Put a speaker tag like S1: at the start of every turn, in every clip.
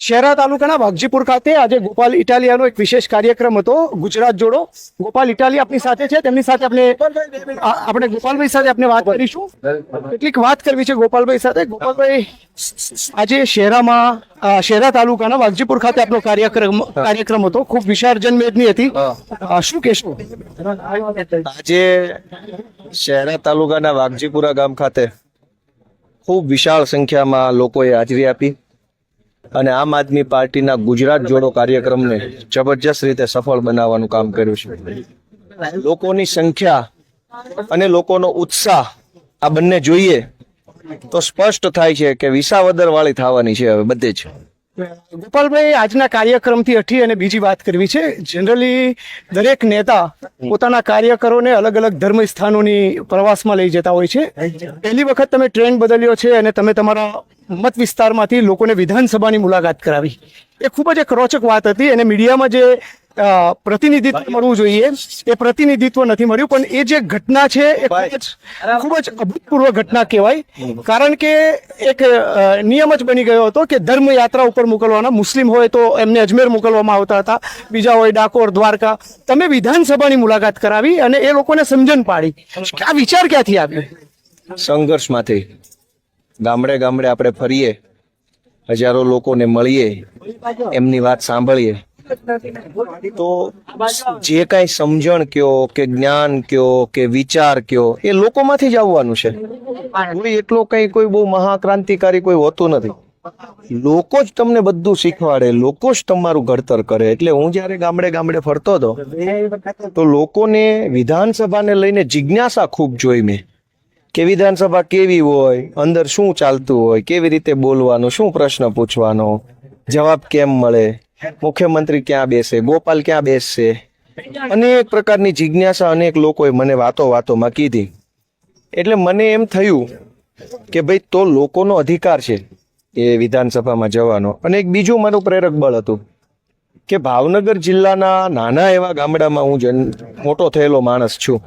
S1: શહેરા તાલુકાના વાઘજીપુર ખાતે આજે ગોપાલ ઇટાલિયાનો એક વિશેષ કાર્યક્રમ હતો. ગુજરાત જોડો. ગોપાલ ઇટાલિયા આપની સાથે છે. તેમની સાથે આપણે આપણે ગોપાલભાઈ સાથે આપણે વાત કરીશું. કેટલીક વાત કરવી છે ગોપાલભાઈ સાથે. ગોપાલભાઈ, આજે શહેરામાં શહેરા તાલુકાના વાઘજીપુર ખાતે આપનો કાર્યક્રમ કાર્યક્રમ હતો. ખૂબ વિશાળ મેદની હતી. શું કહેશો?
S2: આજે શહેરા તાલુકાના વાઘજીપુરા ગામ ખાતે ખૂબ વિશાળ સંખ્યામાં લોકોએ હાજરી આપી. અને આમ આદમી પાર્ટીના ગુજરાત જોડો કાર્યક્રમને જબરજસ્ત રીતે સફળ બનાવવાનું કામ કર્યું છે. લોકોની સંખ્યા અને લોકોનો ઉત્સાહ આ બંને જોઈએ તો સ્પષ્ટ થાય છે કે વિસાવદર વાળી થવાની છે હવે બધે જ.
S1: ગોપાલભાઈ, આજના કાર્યક્રમથી હટી અને બીજી વાત કરવી છે. જનરલી દરેક નેતા પોતાના કાર્યકરોને અલગ અલગ ધર્મ સ્થાનોની પ્રવાસમાં લઈ જતા હોય છે. પહેલી વખત તમે ટ્રેન્ડ બદલ્યો છે અને તમે તમારા મત વિસ્તારમાંથી લોકોને વિધાનસભાની મુલાકાત કરાવી. એ ખૂબ જ એક રોચક વાત હતી અને મીડિયામાં જે પ્રતિનિધિત્વ મળવું જોઈએ. એ પ્રતિનિધિત્વ નથી મળ્યું પણ એ જે ઘટના છે એ ખૂબ જ અભૂતપૂર્વ ઘટના કહેવાય. કારણ કે એક નિયમ જ બની ગયો હતો કે ધર્મ યાત્રા ઉપર મોકલવાના. મુસ્લિમ હોય તો એમને અજમેર મોકલવામાં આવતા હતા. બીજા હોય ડાકોર દ્વારકા. તમે વિધાનસભાની મુલાકાત કરાવી અને એ લોકોને સમજણ પાડી. આ વિચાર ક્યાંથી આવ્યો?
S2: સંઘર્ષમાંથી. ગામડે ગામડે આપણે ફરીએ. હજારો લોકોને મળીએ. એમની વાત સાંભળીએ. તો જે કાંઈ સમજણ કયો કે જ્ઞાન કયો કે વિચાર કયો, એ લોકોમાંથી જ આવવાનું છે. કોઈ એટલો કઈ કોઈ બહુ મહાક્રાંતિકારી કોઈ હોતું નથી. લોકો જ તમને બધું શીખવાડે, લોકો જ તમારું ઘડતર કરે. એટલે હું જ્યારે ગામડે ગામડે ફરતો હતો, તો લોકોને વિધાનસભાને લઈને જિજ્ઞાસા ખૂબ જોઈ મેં. કે વિધાનસભા કેવી હોય, અંદર શું ચાલતું હોય, કેવી રીતે બોલવાનું, શું પ્રશ્ન પૂછવાનો, જવાબ કેમ મળે? મુખ્યમંત્રી ક્યાં બેસે? ગોપાલ ક્યાં બેસશે? અનેક પ્રકારની જિજ્ઞાસા અનેક લોકોએ મને વાતો વાતોમાં કીધી. એટલે મને એમ થયું કે ભાઈ તો લોકોનો અધિકાર છે એ વિધાનસભામાં જવાનો. અને એક બીજું મારું પ્રેરક બળ હતું કે ભાવનગર જિલ્લાના નાના એવા ગામડામાં હું જન, મોટો થયેલો માણસ છું.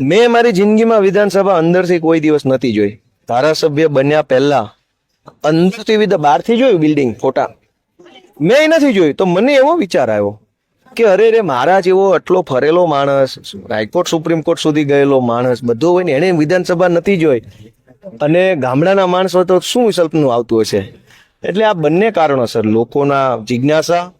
S2: મેં મારી જિંદગીમાં વિધાનસભા અંદરથી કોઈ દિવસ નથી જોઈ. ધારાસભ્ય બન્યા પહેલા અંદરથી વિધ બહારથી જોયું બિલ્ડિંગ ફોટા. મેં નથી જોયું. તો મને એવો વિચાર આવ્યો કે અરે રે, મારા જેવો આટલો ફરેલો માણસ હાઈકોર્ટ સુપ્રીમ કોર્ટ સુધી ગયેલો માણસ, બધો હોય ને એને વિધાનસભા નથી જોઈ. અને ગામડાના માણસો તો શું વિકલ્પનું આવતું હશે? એટલે આ બંને કારણોસર લોકોના જિજ્ઞાસા,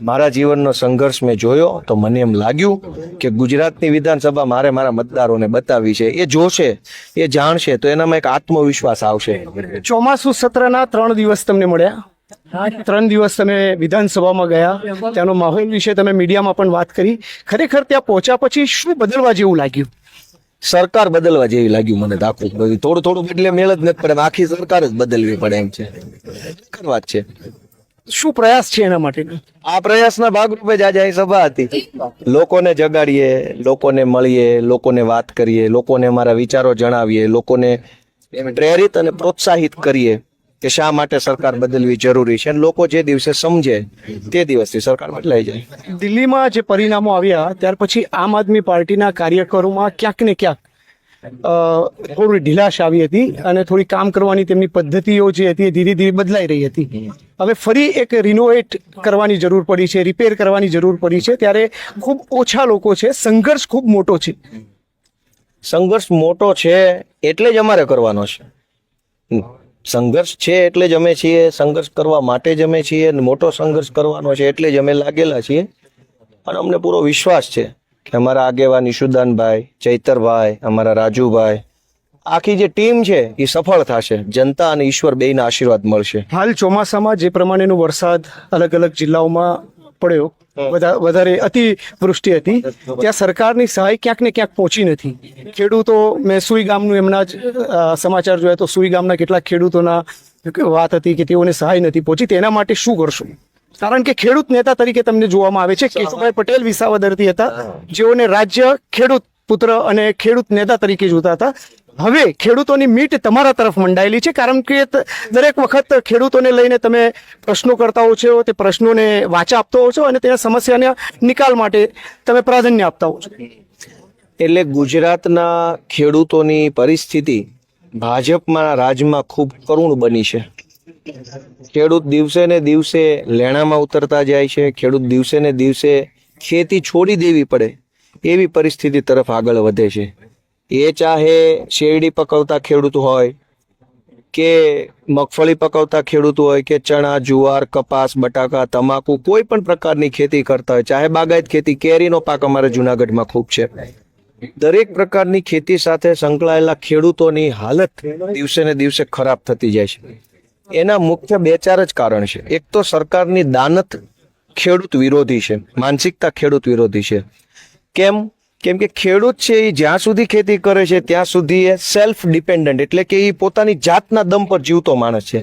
S2: મારા જીવનનો સંઘર્ષ મેં જોયો, તો મને એમ લાગ્યું કે ગુજરાતની વિધાનસભા મારે મારા મતદારોને બતાવવી છે. એ જોશે, એ જાણશે, તો એનામાં એક આત્મવિશ્વાસ આવશે.
S1: ચોમાસુ સત્રના ત્રણ દિવસ તમને મળ્યા? ત્રણ દિવસ તમે વિધાનસભામાં ગયા ત્યાંનો માહોલ વિશે તમે મીડિયામાં પણ વાત કરી. ખરેખર ત્યાં પહોંચ્યા પછી શું બદલવા જેવું લાગ્યું?
S2: સરકાર બદલવા જેવી લાગ્યું મને તો થોડું થોડું એટલે મેળ જ નથી પડે આખી સરકાર જ બદલવી પડે એમ છે. વાત છે.
S1: શું પ્રયાસ છે એના માટે?
S2: આ પ્રયાસના ભાગરૂપે જ આજે અહીં સભા હતી. લોકોને જગાડીએ લોકોને મળીએ લોકોને વાત કરીએ લોકોને અમારા વિચારો જણાવીએ લોકોને પ્રેરિત અને પ્રોત્સાહિત કરીએ. કે શા માટે સરકાર બદલવી જરૂરી છે? અને લોકો જે દિવસે સમજે તે દિવસથી સરકાર બદલાઈ જાય.
S1: દિલ્હીમાં જે પરિણામો આવ્યા ત્યાર પછી આમ આદમી પાર્ટીના કાર્યકરોમાં ક્યાંક ને ક્યાંક થોડી ઢીલાશ આવી હતી અને થોડી કામ કરવાની તેમની પદ્ધતિઓ જે હતી એ ધીરે ધીરે બદલાઈ રહી હતી. હવે ફરી એક રિનોવેટ કરવાની જરૂર પડી છે રિપેર કરવાની જરૂર પડી છે. ત્યારે ખૂબ ઓછા લોકો છે સંઘર્ષ ખૂબ મોટો છે.
S2: સંઘર્ષ મોટો છે એટલે જ અમારે કરવાનો છે. સંઘર્ષ છે એટલે જ અમે છીએ, સંઘર્ષ કરવા માટે જ અમે છીએ, મોટો સંઘર્ષ કરવાનો છે એટલે જ અમે લાગેલા છીએ. અને અમને પૂરો વિશ્વાસ છે કે અમારા આગેવાન ઈશુદાનભાઈ, ચૈતરભાઈ, અમારા રાજુભાઈ, આખી જે ટીમ છે એ સફળ થશે. જનતા અને ઈશ્વર બેયના આશીર્વાદ મળશે.
S1: હાલ ચોમાસામાં જે પ્રમાણેનો વરસાદ અલગ અલગ જિલ્લાઓમાં પડ્યો. વધારે અતિવૃષ્ટિ હતી. ત્યાં સરકારની સહાય ક્યાંક ને ક્યાંક પહોંચી નથી. ખેડૂતો મેં સુઈ ગામનું એમના જ સમાચાર જોયા તો સુઈ ગામના કેટલાક ખેડૂતોના વાત હતી કે તેઓને સહાય નથી પહોંચી. તેના માટે શું કરશું? કારણ કે ખેડૂત નેતા તરીકે તમને જોવામાં આવે છે. કેશુભાઈ પટેલ વિસાવદરથી હતા. જેઓને રાજ્ય ખેડૂત પુત્ર અને ખેડૂત નેતા તરીકે જોતા હતા. હવે ખેડૂતોની મીટ તમારા તરફ મંડાયેલી છે, કારણ કે દરેક વખત ખેડૂતોને લઈને તમે પ્રશ્નો કરતા હો છો, તે પ્રશ્નોને વાચા આપતો હો છો અને તેના સમસ્યાના નિકાલ માટે તમે પ્રાધાન્ય આપતા હો છો.
S2: એટલે ગુજરાતના ખેડૂતોની પરિસ્થિતિ ભાજપમાં રાજમાં ખૂબ કરુણ બની છે. ખેડૂત દિવસે ને દિવસે લેણામાં ઉતરતા જાય છે, ખેડૂત દિવસે ને દિવસે ખેતી છોડી દેવી પડે, એવી પરિસ્થિતિ તરફ આગળ વધે છે. એ ચાહે શેરડી પકવતા ખેડૂત હોય કે મગફળી પકવતા ખેડૂત હોય કે ચણા, જુવાર, કપાસ, બટાકા, તમાકુ કોઈ પણ પ્રકારની ખેતી કરતા હોય, ચાહે બાગાયત ખેતી, કેરીનો પાક અમારે જુનાગઢમાં ખૂબ છે. દરેક પ્રકારની ખેતી સાથે સંકળાયેલા ખેડૂતોની હાલત દિવસે ને દિવસે ખરાબ થતી જાય છે. એના મુખ્ય બે ચાર જ કારણ છે. એક તો સરકારની દાનત ખેડૂત વિરોધી છે, માનસિકતા ખેડૂત વિરોધી છે. કેમ? કેમ કે ખેડૂત છે એ જ્યાં સુધી ખેતી કરે છે, ત્યાં સુધી એ સેલ્ફ ડિપેન્ડન્ટ એટલે કે એ પોતાની જાતના દમ પર જીવતો માણસ છે.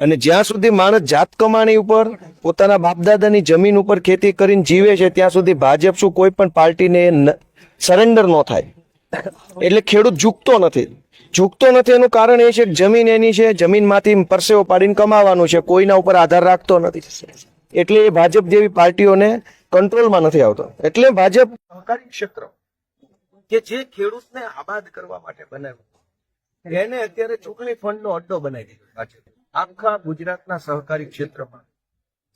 S2: અને જ્યાં સુધી માણસ જાત કમાણી ઉપર, પોતાના બાપદાદાની જમીન ઉપર ખેતી કરીને જીવે છે, ત્યાં સુધી ભાજપ શું કોઈ પણ પાર્ટીને સરેન્ડર ન થાય. એટલે ખેડૂત ઝૂકતો નથી. ઝૂકતો નથી એનું કારણ એ છે કે જમીન એની છે, જમીનમાંથી પરસેવો પાડીને કમાવાનું છે, કોઈના ઉપર આધાર રાખતો નથી. એટલે એ ભાજપ જેવી પાર્ટીઓને કંટ્રોલમાં નથી આવતો. એટલે ભાજપ સહકારી ક્ષેત્ર કે જે ખેડૂતને આબાદ કરવા માટે બનાવ્યું એને અત્યારે ચૂંટણી ફંડનો અડ્ડો બનાવી દીધો ભાજપ. આખા ગુજરાતના સહકારી ક્ષેત્રમાં,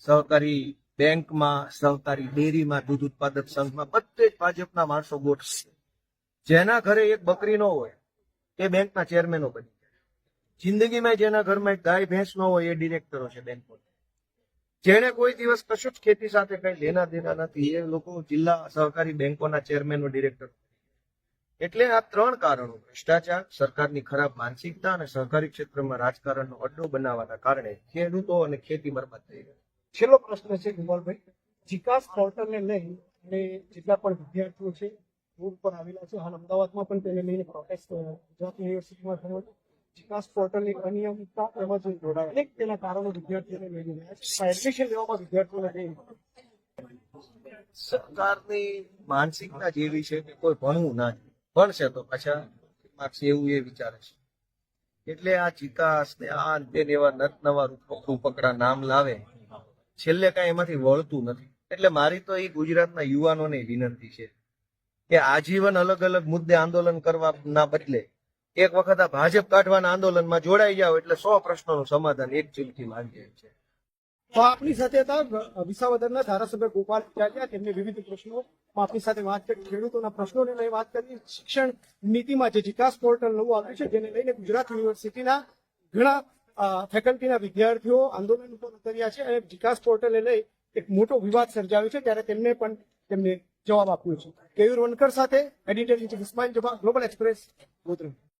S2: સહકારી બેંકમાં, સહકારી ડેરીમાં, દૂધ ઉત્પાદક સંઘમાં બધે જ ભાજપના માણસો ગોઠશે જેના ઘરે એક બકરી ન હોય, એ બેંકના ચેરમેનો બની જાય. જિંદગીમાં જેના ઘરમાં એક ગાય ભેંસ ન હોય, એ ડિરેક્ટરો છે બેંકો જેને કોઈ દિવસ કશું જ ખેતી સાથે કઈ લેના દેના નથી, એ લોકો જિલ્લા સહકારી બેંકોના ચેરમેન ડિરેક્ટર. એટલે આ ત્રણ કારણો, ભ્રષ્ટાચાર, સરકારની ખરાબ માનસિકતા અને સહકારી ક્ષેત્રમાં રાજકારણનો અડ્ડો બનાવવાના કારણે ખેડૂતો અને ખેતી બરબાદ થઈ ગઈ.
S1: છેલ્લો પ્રશ્ન છે, ગોપાલભાઈ. વિકાસ પોર્ટલને લઈ અને જેટલા પણ વિદ્યાર્થીઓ છે, રોડ પર આવેલા છે, હાલ અમદાવાદમાં પણ તેને લઈને પ્રોટેસ્ટ ગુજરાત યુનિવર્સિટીમાં થયો વિકાસ પોર્ટલની અનિયમિતતા તેમજ જોડાય અનેક તેના કારણો વિદ્યાર્થીઓને મેળવી રહ્યા છે. એડમિશન લેવામાં વિદ્યાર્થીઓને
S2: સરકારની માનસિકતા જેવી છે કે કોઈ ભણવું ના ભણશે તો પાછા માર્ક્સ એવું એ વિચારે છે. એટલે આ ચિકાસ ને આ અંતે એવા નત નવા રૂપકડા નામ લાવે. છેલ્લે કાંઈ એમાંથી વળતું નથી. એટલે મારી તો એ ગુજરાતના યુવાનોને વિનંતી છે કે આજીવન અલગ અલગ મુદ્દે આંદોલન કરવા ના બદલે એક વખત આ ભાજપ કાઢવાના આંદોલનમાં જોડાઈ જાવ એટલે સો પ્રશ્નોનું સમાધાન એક ચીલથી આવી જાય છે
S1: તો આપની સાથે હતા વિસાવદરના ધારાસભ્ય ગોપાલ ચાલ્યા તેમને વિવિધ પ્રશ્નો આપણી સાથે વાત કરી. ખેડૂતોના પ્રશ્નોને લઈ વાત કરી. શિક્ષણ નીતિમાં જે વિકાસ પોર્ટલ નવું આવ્યું છે, જેને લઈને ગુજરાત યુનિવર્સિટીના ઘણા ફેકલ્ટીના વિદ્યાર્થીઓ આંદોલન ઉપર ઉતર્યા છે અને વિકાસ પોર્ટલે લઈ એક મોટો વિવાદ સર્જાયો છે. ત્યારે તેમને પણ તેમને જવાબ આપ્યો છે. કેયુર વનકર સાથે editor in chief Ismail Jaba Global Express, Godhra.